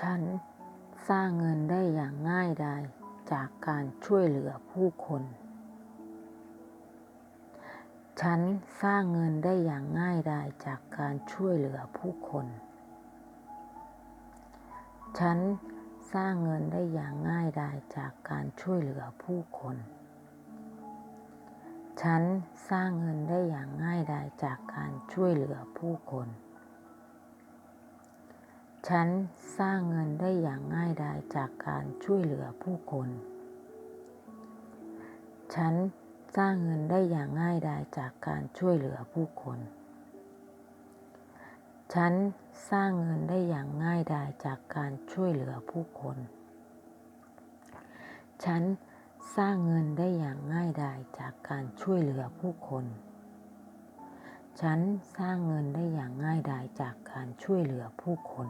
ฉันสร้างเงินได้อย่างง่ายดายจากการช่วยเหลือผู้คน ฉันสร้างเงินได้อย่างง่ายดายจากการช่วยเหลือผู้คน ฉันสร้างเงินได้อย่างง่ายดายจากการช่วยเหลือผู้คน ฉันสร้างเงินได้อย่างง่ายดายจากการช่วยเหลือผู้คน ฉันสร้างเงินได้อย่างง่ายดายจากการช่วยเหลือผู้คน ฉันสร้างเงินได้อย่างง่ายดายจากการช่วยเหลือผู้คน ฉันสร้างเงินได้อย่างง่ายดายจากการช่วยเหลือผู้คน ฉันสร้างเงินได้อย่างง่ายดายจากการช่วยเหลือผู้คน ฉันสร้างเงินได้อย่างง่ายดายจากการช่วยเหลือผู้คน